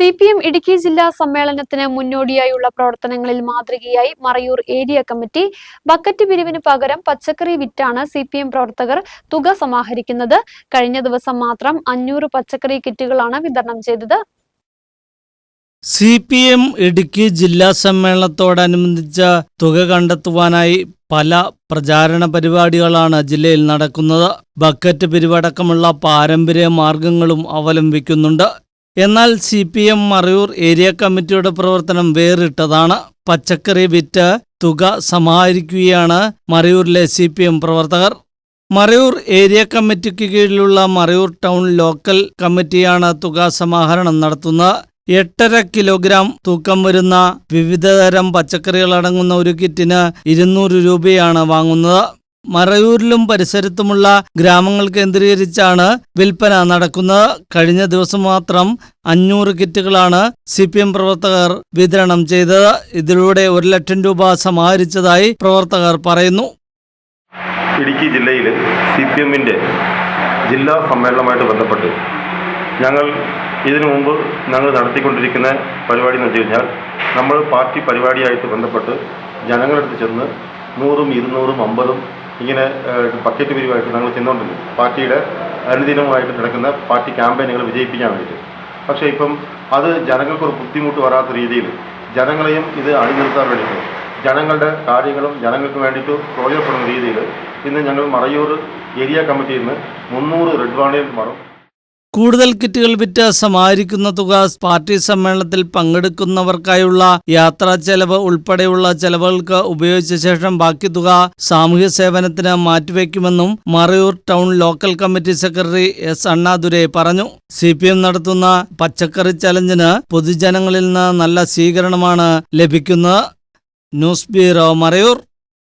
C P M Idukki ജില്ലാ സമ്മേളനത്തിന് മുന്നോടിയായുള്ള പ്രവർത്തനങ്ങളിൽ മാതൃകയായി മറയൂർ ഏരിയ കമ്മിറ്റി ബക്കറ്റ് പിരിവിന് പകരം പച്ചക്കറി വിറ്റാണ് സി പി എം പ്രവർത്തകർ തുക സമാഹരിക്കുന്നത്. കഴിഞ്ഞ ദിവസം മാത്രം അഞ്ഞൂറ് പച്ചക്കറി കിറ്റുകളാണ് വിതരണം ചെയ്തത്. സി പി എം ഇടുക്കി ജില്ലാ സമ്മേളനത്തോടനുബന്ധിച്ച തുക കണ്ടെത്തുവാനായി പല പ്രചാരണ പരിപാടികളാണ് ജില്ലയിൽ നടക്കുന്നത്. ബക്കറ്റ് പിരിവടക്കമുള്ള പാരമ്പര്യ മാർഗങ്ങളും അവലംബിക്കുന്നുണ്ട്. എന്നാൽ C P M Marayur area കമ്മിറ്റിയുടെ പ്രവർത്തനം വേറിട്ടതാണ്. പച്ചക്കറി വിറ്റ് തുക സമാഹരിക്കുകയാണ് മറയൂരിലെ സി പി എം പ്രവർത്തകർ. മറയൂർ ഏരിയ കമ്മിറ്റിക്ക് കീഴിലുള്ള മറയൂർ ടൗൺ ലോക്കൽ കമ്മിറ്റിയാണ് തുക സമാഹരണം നടത്തുന്നത്. എട്ടര കിലോഗ്രാം തൂക്കം വരുന്ന വിവിധതരം പച്ചക്കറികൾ അടങ്ങുന്ന ഒരു കിറ്റിന് ഇരുന്നൂറ് രൂപയാണ് വാങ്ങുന്നത്. മറയൂരിലും പരിസരത്തുമുള്ള ഗ്രാമങ്ങൾ കേന്ദ്രീകരിച്ചാണ് വിൽപ്പന നടക്കുന്നത്. കഴിഞ്ഞ ദിവസം മാത്രം അഞ്ഞൂറ് കിറ്റുകളാണ് സി പി എം പ്രവർത്തകർ വിതരണം ചെയ്തത്. ഇതിലൂടെ ഒരു ലക്ഷം രൂപ സമാഹരിച്ചതായി പ്രവർത്തകർ പറയുന്നു. ഇടുക്കി ജില്ലയിൽ സി പി എമ്മിന്റെ ജില്ലാ സമ്മേളനവുമായിട്ട് ബന്ധപ്പെട്ട് ഞങ്ങൾ ഇതിനു മുമ്പ് ഞങ്ങൾ നടത്തിക്കൊണ്ടിരിക്കുന്ന പരിപാടി എന്ന് വെച്ച് കഴിഞ്ഞാൽ നമ്മൾ പാർട്ടി പരിപാടിയായിട്ട് ബന്ധപ്പെട്ട് ജനങ്ങളെടുത്ത് ചെന്ന് നൂറും ഇരുന്നൂറും അമ്പതും ഇങ്ങനെ ബക്കറ്റ് പിരിവായിട്ട് ഞങ്ങൾ ചെന്നുകൊണ്ടിരുന്നു പാർട്ടിയുടെ അനുദിനമായിട്ട് നടക്കുന്ന പാർട്ടി ക്യാമ്പയിനുകൾ വിജയിപ്പിക്കാൻ വേണ്ടിയിട്ട് പക്ഷേ ഇപ്പം അത് ജനങ്ങൾക്കൊരു ബുദ്ധിമുട്ട് വരാത്ത രീതിയിൽ ജനങ്ങളെയും ഇത് അണിനിർത്താൻ വേണ്ടിയിട്ട് ജനങ്ങളുടെ കാര്യങ്ങളും ജനങ്ങൾക്ക് വേണ്ടിയിട്ട് പ്രയോജനപ്പെടുന്ന രീതിയിൽ ഇന്ന് ഞങ്ങൾ മറയൂർ ഏരിയ കമ്മിറ്റിയിൽ നിന്ന് മുന്നൂറ് റെഡ് വാണിയിൽ മറും കൂടുതൽ കിറ്റുകൾ വിറ്റ് സമാഹരിക്കുന്ന തുക പാർട്ടി സമ്മേളനത്തിൽ പങ്കെടുക്കുന്നവർക്കായുള്ള യാത്രാ ചെലവ് ഉൾപ്പെടെയുള്ള ചെലവുകൾക്ക് ഉപയോഗിച്ച ശേഷം ബാക്കി തുക സാമൂഹ്യ സേവനത്തിന് മാറ്റിവെക്കുമെന്നും Marayoor town local committee secretary S Annadurai പറഞ്ഞു. സി പി എം നടത്തുന്ന പച്ചക്കറി ചലഞ്ചിന് പൊതുജനങ്ങളിൽ നിന്ന് നല്ല സ്വീകരണമാണ് ലഭിക്കുന്നത്. News bureau Marayoor.